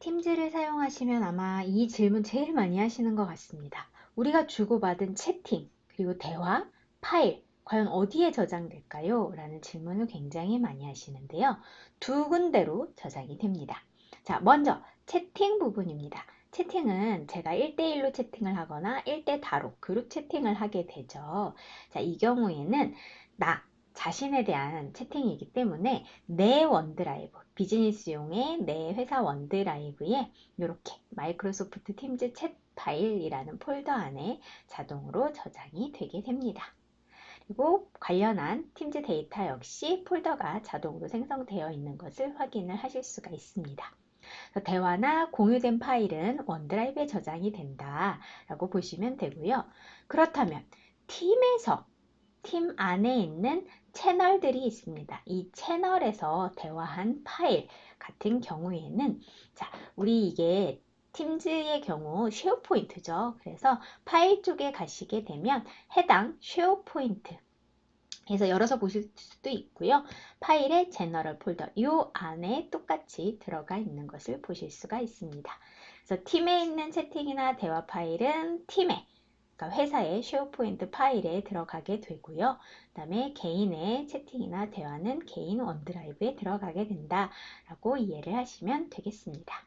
팀즈를 사용하시면 아마 이 질문 제일 많이 하시는 것 같습니다. 우리가 주고받은 채팅, 그리고 대화, 파일, 과연 어디에 저장될까요? 라는 질문을 굉장히 많이 하시는데요. 두 군데로 저장이 됩니다. 자, 먼저 채팅 부분입니다. 채팅은 제가 1대1로 채팅을 하거나 1대 다로 그룹 채팅을 하게 되죠. 자, 이 경우에는 나, 자신에 대한 채팅이기 때문에 내 원드라이브, 비즈니스용의 내 회사 원드라이브에 이렇게 마이크로소프트 팀즈 챗 파일이라는 폴더 안에 자동으로 저장이 되게 됩니다. 그리고 관련한 팀즈 데이터 역시 폴더가 자동으로 생성되어 있는 것을 확인을 하실 수가 있습니다. 대화나 공유된 파일은 원드라이브에 저장이 된다라고 보시면 되고요. 그렇다면 팀에서 팀 안에 있는 채널들이 있습니다. 이 채널에서 대화한 파일 같은 경우에는 자, 우리 이게 팀즈의 경우 쉐어 포인트죠. 그래서 파일 쪽에 가시게 되면 해당 쉐어 포인트 해서 열어서 보실 수도 있고요. 파일의 제너럴 폴더 이 안에 똑같이 들어가 있는 것을 보실 수가 있습니다. 그래서 팀에 있는 채팅이나 대화 파일은 팀에 그러니까 회사의 쉐어포인트 파일에 들어가게 되고요. 그 다음에 개인의 채팅이나 대화는 개인 원드라이브에 들어가게 된다라고 이해를 하시면 되겠습니다.